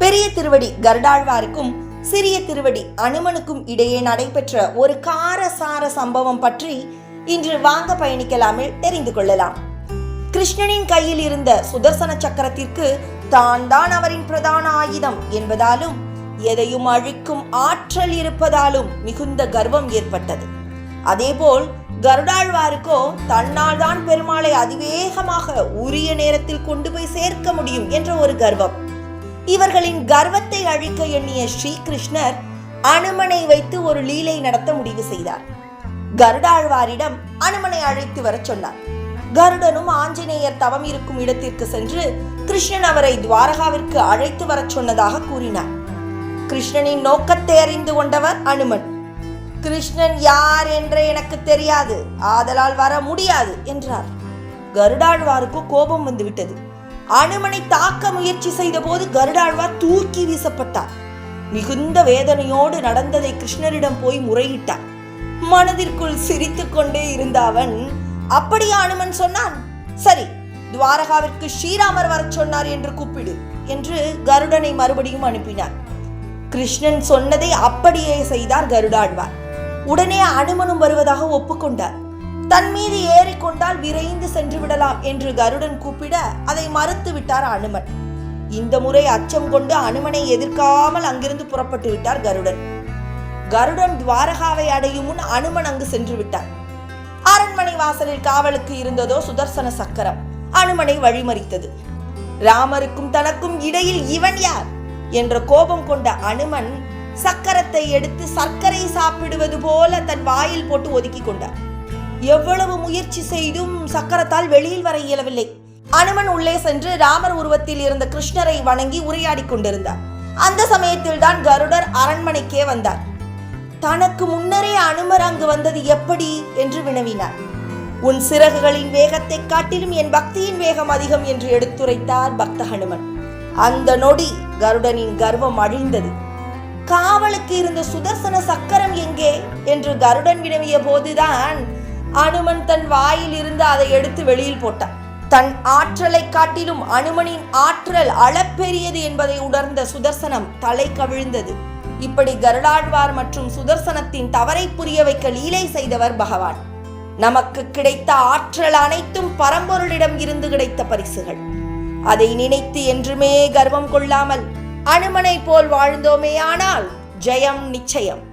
பெரிய திருவடி கருடாழ்வாருக்கும் சிறிய திருவடி அனுமனுக்கும் இடையே நடைபெற்ற ஒரு காரசார சம்பவம் பற்றி இன்று வாங்க பயணிக்கலாமில் தெரிந்து கொள்ளலாம். கிருஷ்ணனின் கையில் இருந்த சுதர்சன சக்கரத்திற்கு தான் தான் அவரின் பிரதான ஆயுதம் என்பதாலும் எதையும் அழிக்கும் ஆற்றல் இருப்பதாலும் மிகுந்த கர்வம் ஏற்பட்டது. அதேபோல் கருடாழ்வாருக்கோ தன்னால் தான் பெருமாளை அதிவேகமாக உரிய நேரத்தில் கொண்டு போய் சேர்க்க முடியும் என்ற ஒரு கர்வம். இவர்களின் கர்வத்தை அழிக்க எண்ணிய ஸ்ரீகிருஷ்ணர் அனுமனை வைத்து ஒரு லீலை நடத்த முடிவு செய்தார். கருடாழ்வாரிடம் அனுமனை அழைத்து வரச் சொன்னார். கருடனும் ஆஞ்சநேயர் தவம் இருக்கும் இடத்திற்கு சென்று கிருஷ்ணன் அவரை துவாரகாவிற்கு அழைத்து வரச் சொன்னதாக கூறினார். கிருஷ்ணனின் நோக்கத்தை அறிந்து கொண்டவர் அனுமன். கிருஷ்ணன் யார் என்று எனக்கு தெரியாது. ஆதலால் வர முடியாது என்றார். கருடாழ்வாருக்கு கோபம் வந்துவிட்டது. அனுமனை தாக்க முயற்சி செய்த போது கருடாழ்வார் தூக்கி வீசப்பட்டார். மிகுந்த வேதனையோடு நடந்ததை கிருஷ்ணரிடம் போய் முறையிட்டார். மனதிற்குள் சிரித்துக்கொண்டே இருந்த அவன் அப்படியே அனுமன்? சொன்னான். சரி துவாரகாவிற்கு ஸ்ரீராமர் வரச் சொன்னார் என்று கூப்பிடு என்று கருடனை மறுபடியும் அனுப்பினார். கிருஷ்ணன் சொன்னதை அப்படியே செய்தார் கருடாழ்வார். உடனே அனுமனும் வருவதாக ஒப்புக்கொண்டார். தன் மீது ஏறிக்கொண்டால் விரைந்து சென்று விடலாம் என்று கருடன் கூப்பிட அதை மறுத்து விட்டார் அனுமன். இந்த முறை அச்சம் கொண்டு அனுமனை எதிர்க்காமல் அங்கிருந்து புறப்பட்டு விட்டார் கருடன். கருடன் துவாரகாவை அடையும் முன் அனுமன் அங்கு சென்று விட்டார். அரண்மனை வாசலில் காவலுக்கு இருந்ததோ சுதர்சன சக்கரம். அனுமனை வழிமறித்தது. ராமருக்கும் தனக்கும் இடையில் இவன் யார்? என்ற கோபம் கொண்ட அனுமன் சக்கரத்தை எடுத்து சர்க்கரை சாப்பிடுவது போல தன் வாயில் போட்டு ஒதுக்கி கொண்டார். எவ்வளவு முயற்சி செய்தும் சக்கரத்தால் வெளியில் வர இயலவில்லை. அனுமன் உள்ளே சென்று ராமர் உருவத்தில் இருந்த கிருஷ்ணரை வணங்கி உரையாடிக் கொண்டிருந்தார். அந்த சமயத்தில் தான் கருடர் அரண்மனைக்கே வந்தார். தனக்கு முன்னரே அனுமர் அங்கு வந்தது எப்படி? என்று வினவினார். உன் சிறகுகளின் வேகத்தை காட்டிலும் என் பக்தியின் வேகம் அதிகம் என்று எடுத்துரைத்தார் பக்த ஹனுமன். அந்த நொடி கருடனின் கர்வம் அழிந்தது. காவலுக்கு இருந்த சுதர்சன சக்கரம் எங்கே? என்று கருடன் வினவிய போதுதான் அனுமன் தன் வாயில் இருந்து அதை எடுத்து வெளியில் போட்டான். தன் ஆற்றலை காட்டிலும் அனுமனின் ஆற்றல் அளப்பெரியது என்பதை உணர்ந்த சுதர்சனம் தலை கவிழ்ந்தது. இப்படி கருடாழ்வார் மற்றும் சுதர்சனத்தின் தவறை புரிய வைக்க லீலை செய்தவர் பகவான். நமக்கு கிடைத்த ஆற்றல் அனைத்தும் பரம்பொருளிடம் இருந்து கிடைத்த பரிசுகள். அதை நினைத்து என்றுமே கர்வம் கொள்ளாமல் அனுமனை போல் வாழ்ந்தோமேயானால் ஜெயம் நிச்சயம்.